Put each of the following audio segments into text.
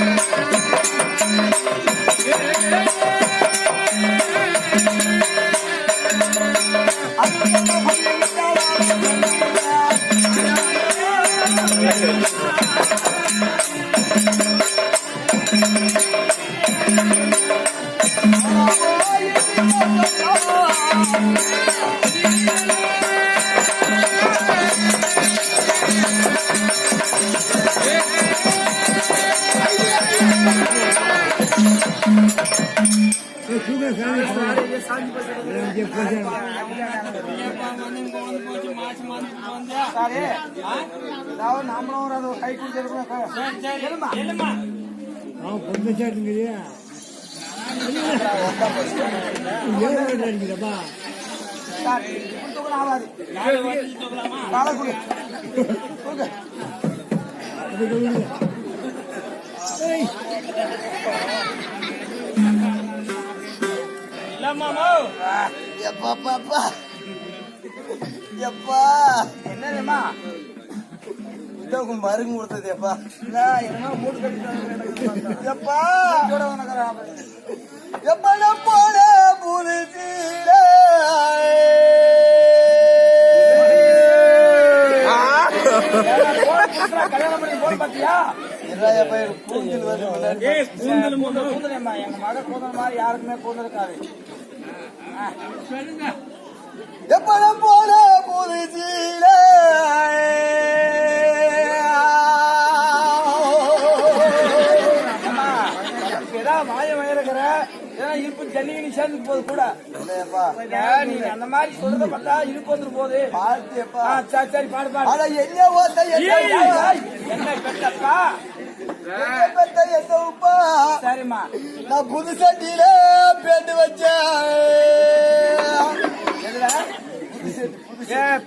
Yeah. சரி ஏதாவது நாமளும் ஒரு அது கை சாட்டுங்கிறியா அடிக்கிறப்பா சரி. எப்பா என்னதுமா? கொடுத்தது எப்பா என்னமா மூட்டு கட்டிட்டு எப்பா எப்பா போன புதுசீல கல்யாணம் பண்ணி போன பாத்தியா கூந்தல் எங்க மக கூந்தல் மாதிரி யாருக்குமே கூந்தல் இருக்காது. எப்படம் போல ஏன்னா இருப்பு சேர்ந்து போது கூட. நீ அந்த மாதிரி சொல்றத பார்த்தா இருப்பு வந்துரு போகுது. ஆ, சரி சரி பாடு பாடு. என்ன ஓத்த என்ன பெற்றப்பா சரிம்மா. நான் புது சட்டியில பேண்டு வச்சேன்.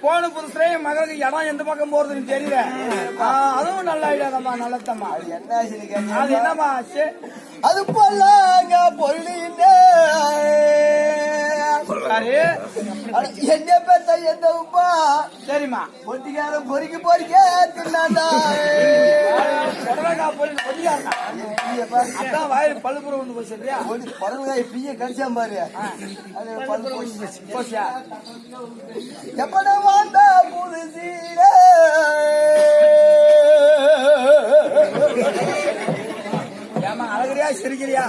போன புதுசுல மகளுக்கு இடம் எந்த பக்கம் போறதுன்னு தெரியல. அதுவும் நல்ல ஐடியாதம்மா நல்லதம்மா என்ன அது என்னம்மா ஆச்சு? அது போலாங்க பொருளின்னு சரி என்ன பெத்த என்ன உப்பா? சரிம்மா. பொட்டிக்காரன் பொறிக்க பொறிக்க தின்னாண்டா அதான் வாயில் பழுப்புற ஒன்று போய் சரியா? பழங்காய் பிய கடிச்சா பாரு. எப்பட வாண்டா புதுசீரே ஏமா அழகிறியா சிரிக்கிறியா?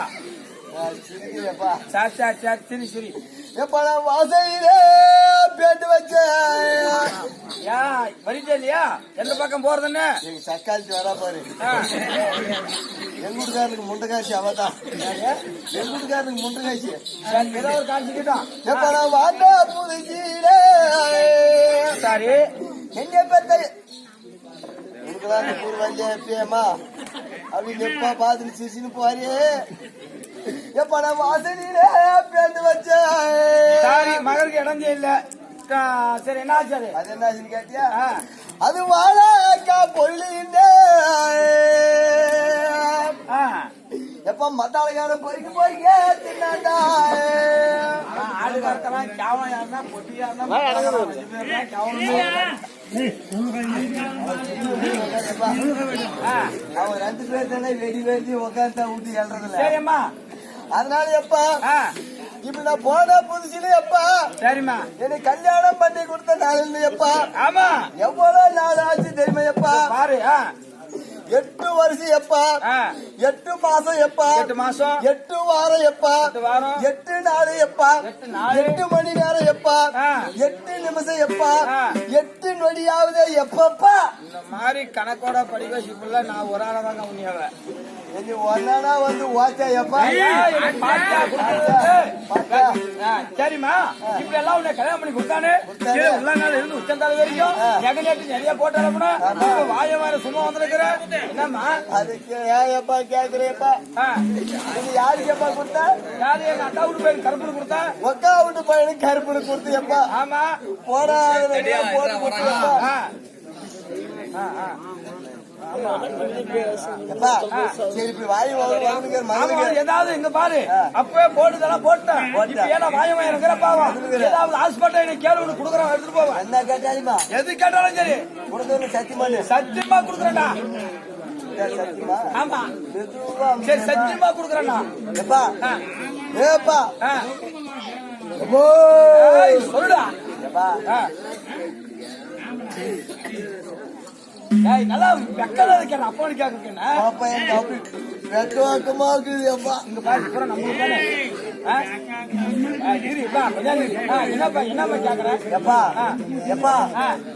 சிரிக்கிறியப்பா. சார் சார் சார் சிரி சிரி. எப்பட வாசலிலே பேட்டு வச்சேன்? யா வரிட்டே இல்லையா எந்த பக்கம் போறதுன்னு? சக்காலிச்சு வரா பாரு. எங்க வீட்டுக்காரனுக்கு முண்டை காய்ச்சி அவதான். எங்க வீட்டுக்காரனுக்கு முண்டை காய்ச்சி. ஏதோ ஒரு காய்ச்சிக்கிட்டான் எப்படா வாண்டா புதுசீரே சரி. எங்க பெத்த? உனக்குதான் அந்த பூர்வஞ்ச எப்பயம்மா அப்படின்னு எப்பா பாத்துட்டு சிரிச்சுன்னு போறே எப்ப நான் வாசலிலே பேந்து வச்சேன் மகருக்கு இடம் இல்ல சரி என்ன ஆச்சு அது அது என்ன ஆச்சுன்னு கேட்டியா அது வாழாக்கா பொருளின்னு எப்ப மத்தாளக்கார பொறிக்க பொறிக்க தின்னாண்டா ஆடுகாரத்தெல்லாம் கேவலம் யாருன்னா பொட்டியா அவன் ரெண்டு பேர் தானே வெடி வெடி உட்காந்து விட்டு எழுறதில்ல சரிம்மா அதனால எப்பா இப்ப நான் போன புதுசுல எப்பா சரிம்மா. என்னை கல்யாணம் பண்ணி கொடுத்த நாள் எப்பா ஆமா. எவ்வளவு நாள் ஆச்சு தெரியுமா எப்பா பாரு எட்டு வருஷம் எப்பா எட்டு மாசம் எப்பா எட்டு மாசம். எட்டு வாரம். எப்பா எட்டு நாள். எப்பா எட்டு மணி நேரம் எப்பா எட்டு நிமிஷம் எப்பா எட்டு நொடியாவது எப்பப்பா? இந்த மாதிரி கணக்கோட படிக்க நான் ஒரு ஆளா தான் கவனியாவேன் ஒன்னா வந்து ஓச்சா எப்பா சரிம்மா. இப்படி எல்லாம் உன்னை கல்யாணம் பண்ணி கொடுத்தானே? கீழே உள்ள நாள் இருந்து உச்சந்தால வரைக்கும் நெக நேற்று நிறைய போட்டாலும்னா வாய வார சும்மா வந்திருக்கிற? என்னம்மா? அதுக்கு ஏப்பா கேக்குறேப்பா? இது யாருக்கு எப்பா கொடுத்தா? யாரு? எங்க அக்கா வீட்டு பையன் கருப்புன்னு கொடுத்தா? ஒக்கா வீட்டு பையனுக்கு கொடுத்து எப்பா ஆமா. போடா போட்டு கொடுத்து ஏதாவது இங்க பாரு. அப்பவே போட்டுதெல்லாம் போட்டேன். ஏன்னா வாயமா இருக்கிற பாவம். ஏதாவது ஹாஸ்பிட்டல் எனக்கு கேள்வி ஒண்ணு எடுத்துட்டு போவேன். என்ன கேட்டாலுமா? எது கேட்டாலும் சரி. கொடுக்கறது சத்தியமா சத்தியமா குடுக்குறேன்டா. ஆமா. சரி சத்தியமா கொடுக்குறேன்னா எப்பா ஏப்பா. சொல்லுடா. எப்பா நல்லா வெக்கமா இருக்கேன் அப்பா கேட்க பாப்பா என் அப்படி வெக்க வெக்கமா இருக்குது எப்பா இங்க பாரு நம்மளுக்கு என்னப்பா என்னப்பா கேக்குற? எப்பா. எப்பா.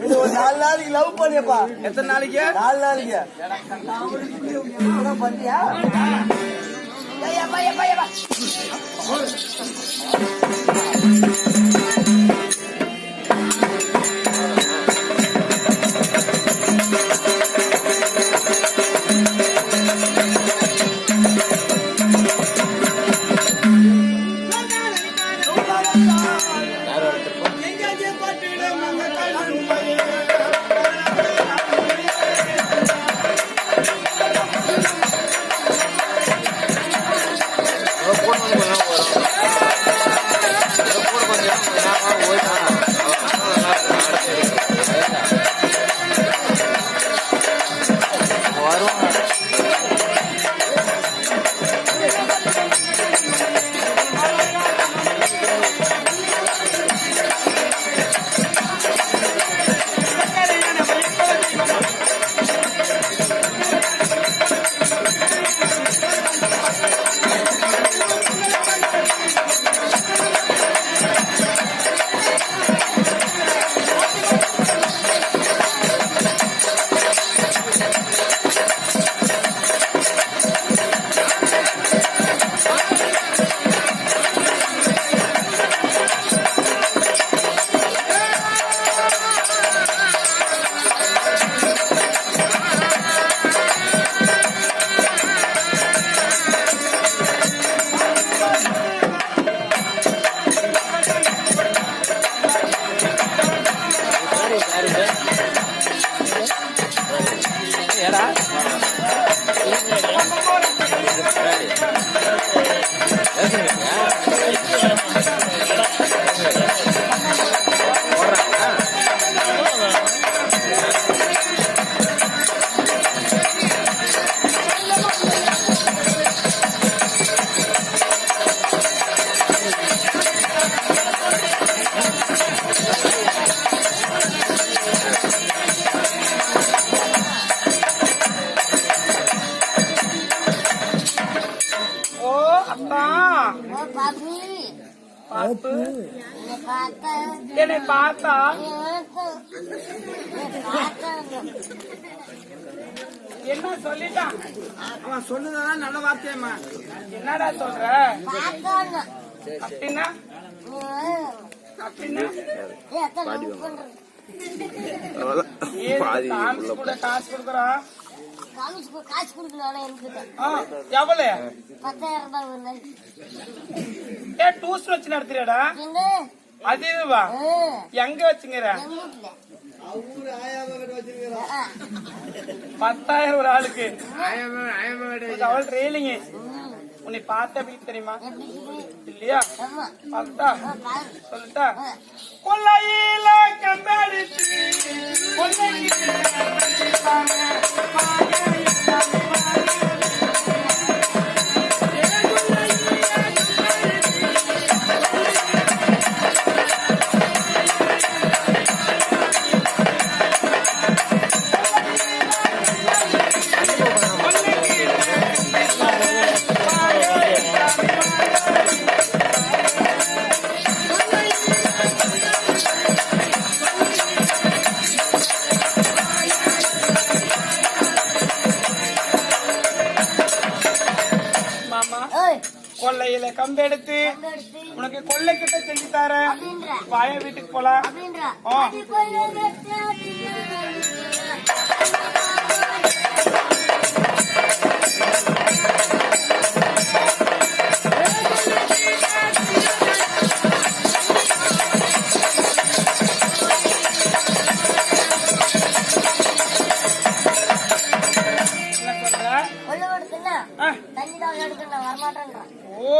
இது ஒரு நாலு நாளைக்கு லவ் பண்ணியப்பா. எத்தனை நாளைக்கு? நாலு நாளைக்கு. பண்ணியா? அப்பா பாபு பாப்பு. என்னை பார்த்தா? என்னை சொல்லிட்டான்? அவன் சொன்னதான் நல்ல வார்த்தையம்மா என்னடா சொல்ற? அப்படின்னா? அப்படின்னா? காசு கொடுக்குறான் காலேஜ் காசு கொடுக்கணும் என்கிட்ட ஆ, எவ்வளவு? பத்தாயிரம் ரூபாய் ஒரு ஏ வச்சு நடத்துறியாடா? என்ன? அது இதுவா ஆ, எங்க வச்சுங்கிற பத்தாயிரம் ஒரு ஆளுக்கு. அவள் ம், உன்னை பார்த்த எப்படி தெரியுமா? இல்லையா? பார்த்தா. சொல்லிட்டா? கொல்லையில கம்பெடுத்து கொல்லையில கம்பெடுத்து உனக்கு கொள்ளை கிட்ட செஞ்சு தரேன் வாய வீட்டுக்கு போலாம். எடுக்கணும் வரமாட்டேன்றான் ஓ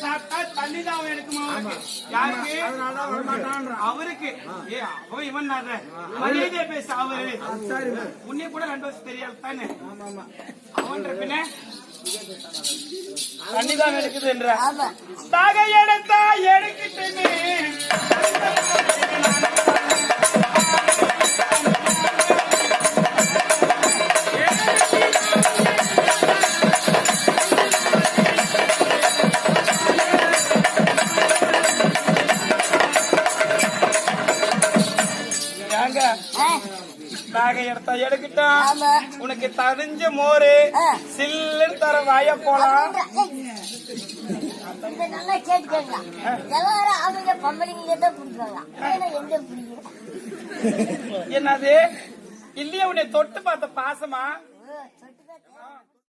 சாப்பிட்டா தண்ணி தான் எடுக்குமா யாருக்கு? அவருக்கு. ஏ அவன் இவன் பேச அவரு. உன்னை கூட ரெண்டு வருஷம் தெரியாது தானே. அவன் பின்ன தண்ணி தான் எடுக்குது என்ற ஆமா. தாக எடுத்தா தாக எடுத்தா எடுக்கிட்டான் ஆமா. உனக்கு தரிஞ்ச மோரு. சில்லுன்னு தர வாய போலாம். நல்லா எல்லாரும் அவங்க பொம்பளைங்க தான் பிடிக்கும் என்னது? இல்லையா உன்னை தொட்டு பார்த்த பாசமா?